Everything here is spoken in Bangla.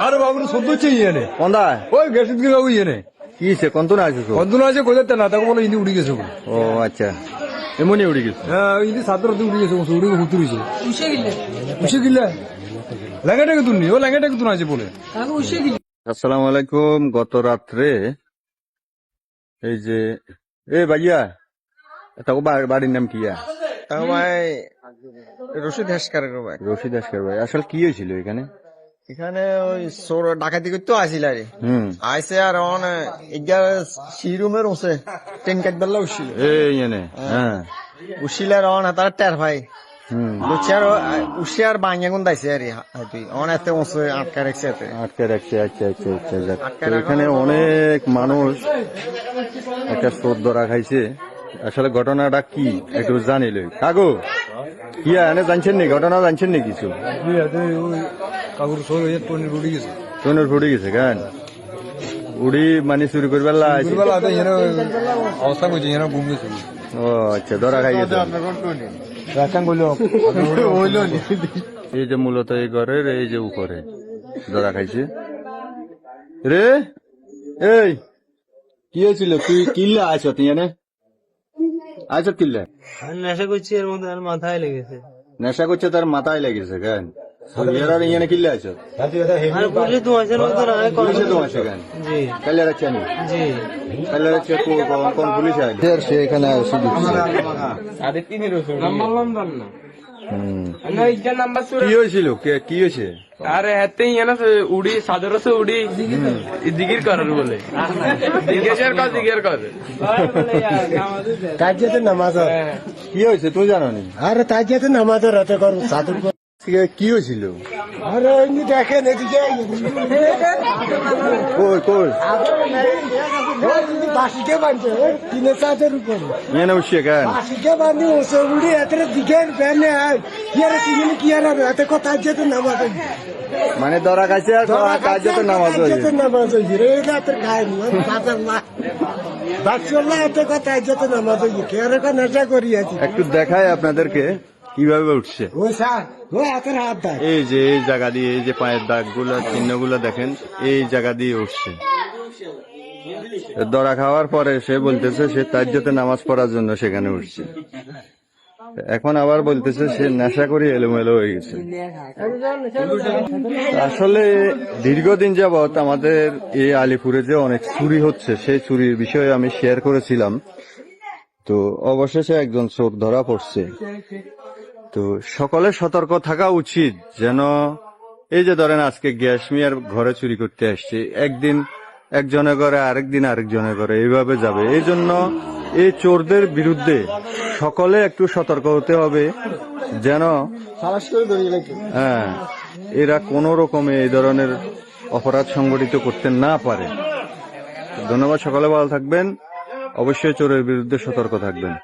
আরে বাবু সদ্য হচ্ছে কোনটা ওই গেছে দিকে বাবু ইয়ে কি সে কন্ত না আছে কদ্দুন আছে কোথাতে না তাকে বলে ইন্দি উড়ি গেছে ও আচ্ছা। এমনই উড়ে গেছে? হ্যাঁ ইন্দি সাতর উড়ি গেছে উড়ি হুতুরিছে উসে গিলে। তুলনি? ও আছে বলে। আসসালামু আলাইকুম গত রাত্রে এই যে এ ভাইয়া তাকে বাড়ির নাম কিয়া ভাই রশিদ হেসকার ভাই। রশিদ আসকার ভাই আসলে কি হয়েছিল এখানে? এখানে ওই সোর ডাকাতি করতে আসিল আরে। হুম। আইসে আর অন এগার শিরুমের ওসে টেন কাট বেলা উঠছিল এই হ্যাঁ। উঠিল আর অন তার টের ভাই। হুম। লুচি আর উঠে আর বাঙিয়া গুন দাইছে আরে হাতি অন এতে ওসে আটকা রাখছে এতে। আটকে রাখছে আচ্ছা আচ্ছা আচ্ছা যাক। এখানে অনেক মানুষ একটা সোদ ধরা খাইছে। আসলে ঘটনাটা কি একটু জানিল। কাগো কি এনে জানছেন নি? ঘটনা জানছেন নি কিছু? কাকুর সব পনির উড়ি গেছে। ট্রেনের ফুটে গেছে কেন? উড়ি মানে চুরি করবার লাইছে দুর্বেলা হাতে এনে অবস্থা করছে এনে ঘুম গেছে। ও আচ্ছা ধরা খাই গেছে। রাখান করল এই যে মূলত এই ঘরের এই যে উপরে ধরা খাইছে। রে এই কি হয়েছিল? তুই কিল্লা আছ তুই এনে? আছ কিল্লা? নেশা করছি এর মধ্যে আর মাথায় লেগেছে। নেশা করছে তার মাথায় লেগেছে কেন? এরার ইয়ে কিল্লা আছ আর পুলিশ দু মাসের মতো না পুলিশে তো আছে কেন জি কাল্লা রাখছে আমি জি কাল্লা রাখছে কোন পুলিশ আইলে সে এখানে এসে ঢুকছে হুম। কি হয়েছিল কি হয়েছে আরে হাতে ইয়ানা উড়ি উড়ি জিগির করার বলে জিজ্ঞেসের কর জিজ্ঞের কর তাজিয়াতে নামাজ কি হয়েছে তুই জানো নি আরে তাজিয়াতে নামাজ রাতে কর সাধুর কি- হয়েছিল? আরে এমনি দেখেন এদিকে কই কই? বাসিকে বানছে তিনের চাঁদের উপরে। এনে উঠছে কেন বাসিকে বানি ওসে উড়ি এতে দিকে বেনে আয়। কি আরে তিন কি আরে রাতে কথা যেতে নামাজ মানে খাইছে আর কাজ তো নামাজ যেতে নামাজ রে না বাচ্চাল্লা এতে কথা যেতে নামাজ হইছে। কে রে নেশা করি আছি একটু দেখায় আপনাদেরকে। কীভাবে উঠছে? এই যে এই জায়গা দিয়ে এই যে পায়ের দাগগুলো চিহ্ন দেখেন এই জায়গা দিয়ে উঠছে। দরা খাওয়ার পরে সে বলতেছে সে তাজ্যতে নামাজ পড়ার জন্য সেখানে উঠছে। এখন আবার বলতেছে সে নেশা করে এলোমেলো হয়ে গেছে। আসলে দীর্ঘদিন যাবৎ আমাদের এই আলিপুরে যে অনেক চুরি হচ্ছে সেই চুরির বিষয়ে আমি শেয়ার করেছিলাম। তো অবশেষে একজন চোর ধরা পড়ছে। তো সকলে সতর্ক থাকা উচিত যেন, এই যে ধরেন আজকে গ্যাস মিয়ার ঘরে চুরি করতে আসছে, একদিন একজনের ঘরে, আরেকদিন আরেকজনের ঘরে এইভাবে যাবে। এই জন্য এই চোরদের বিরুদ্ধে সকলে একটু সতর্ক হতে হবে যেন হ্যাঁ এরা কোনো রকমে এই ধরনের অপরাধ সংগঠিত করতে না পারে। ধন্যবাদ, সকলে ভালো থাকবেন। অবশ্যই চোরের বিরুদ্ধে সতর্ক থাকবেন।